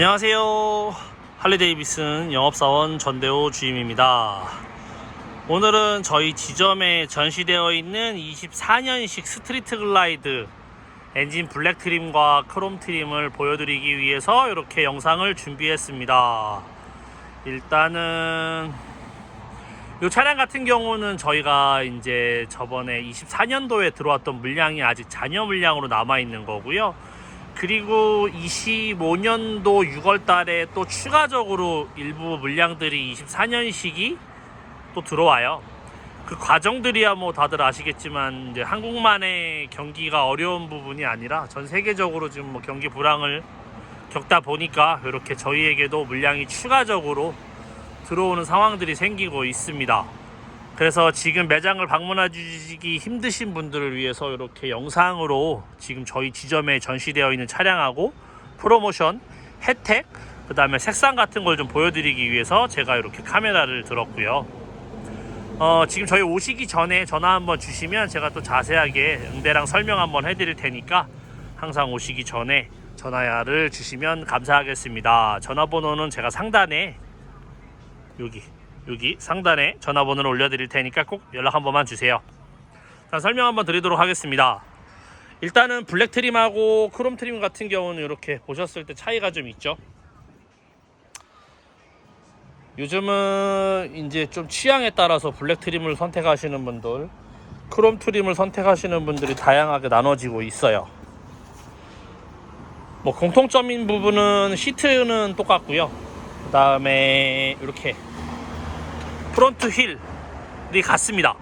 안녕하세요. 할리데이비슨 영업사원 전대호 주임입니다. 오늘은 저희 지점에 전시되어 있는 24년식 스트리트 글라이드 엔진 블랙 트림과 크롬 트림을 보여드리기 위해서 이렇게 영상을 준비했습니다. 일단은 이 차량 같은 경우는 저희가 이제 저번에 24년도에 들어왔던 물량이 아직 잔여 물량으로 남아 있는 거고요. 그리고 25년도 6월 달에 또 추가적으로 일부 물량들이 24년식이 또 들어와요. 그 과정들이야 뭐 다들 아시겠지만 이제 한국만의 경기가 어려운 부분이 아니라 전 세계적으로 지금 뭐 경기 불황을 겪다 보니까 이렇게 저희에게도 물량이 추가적으로 들어오는 상황들이 생기고 있습니다. 그래서 지금 매장을 방문해 주시기 힘드신 분들을 위해서 이렇게 영상으로 지금 저희 지점에 전시되어 있는 차량하고 프로모션, 혜택, 그 다음에 색상 같은 걸 좀 보여드리기 위해서 제가 이렇게 카메라를 들었고요. 어, 지금 저희 오시기 전에 전화 한번 주시면 제가 또 자세하게 응대랑 설명 한번 해드릴 테니까 항상 오시기 전에 전화를 주시면 감사하겠습니다. 전화번호는 제가 상단에 여기 여기 상단에 전화번호를 올려드릴 테니까 꼭 연락 한 번만 주세요. 자, 설명 한번 드리도록 하겠습니다. 일단은 블랙 트림하고 크롬 트림 같은 경우는 이렇게 보셨을 때 차이가 좀 있죠. 요즘은 이제 좀 취향에 따라서 블랙 트림을 선택하시는 분들, 크롬 트림을 선택하시는 분들이 다양하게 나눠지고 있어요. 뭐 공통점인 부분은 시트는 똑같고요. 그 다음에 이렇게 프론트 휠이 같습니다.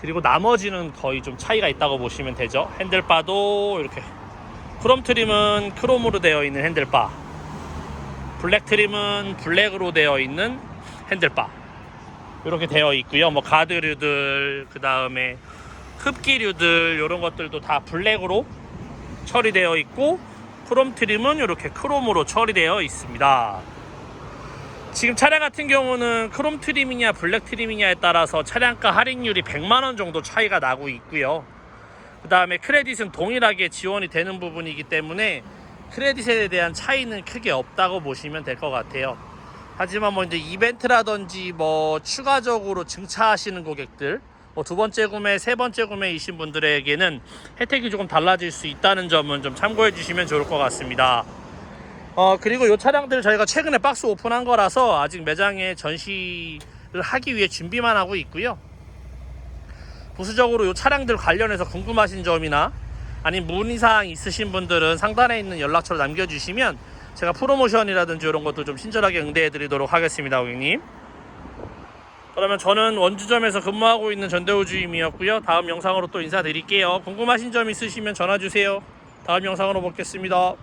그리고 나머지는 거의 좀 차이가 있다고 보시면 되죠. 핸들바도 이렇게 크롬 트림은 크롬으로 되어 있는 핸들바, 블랙 트림은 블랙으로 되어 있는 핸들바 이렇게 되어 있고요. 뭐 가드류들 그 다음에 흡기류들 이런 것들도 다 블랙으로 처리되어 있고 크롬 트림은 이렇게 크롬으로 처리되어 있습니다. 지금 차량 같은 경우는 크롬 트림이냐 블랙 트림이냐에 따라서 차량가 할인율이 100만원 정도 차이가 나고 있고요. 그 다음에 크레딧은 동일하게 지원이 되는 부분이기 때문에 크레딧에 대한 차이는 크게 없다고 보시면 될 것 같아요. 하지만 뭐 이제 이벤트라든지 뭐 추가적으로 증차하시는 고객들 뭐 두 번째 구매, 세 번째 구매이신 분들에게는 혜택이 조금 달라질 수 있다는 점은 좀 참고해 주시면 좋을 것 같습니다. 어 그리고 이 차량들 저희가 최근에 박스 오픈한 거라서 아직 매장에 전시를 하기 위해 준비만 하고 있고요. 부수적으로 이 차량들 관련해서 궁금하신 점이나 아니면 문의사항 있으신 분들은 상단에 있는 연락처를 남겨주시면 제가 프로모션이라든지 이런 것도 좀 친절하게 응대해 드리도록 하겠습니다 고객님. 그러면 저는 원주점에서 근무하고 있는 전대호 주임이었고요. 다음 영상으로 또 인사드릴게요. 궁금하신 점 있으시면 전화 주세요. 다음 영상으로 뵙겠습니다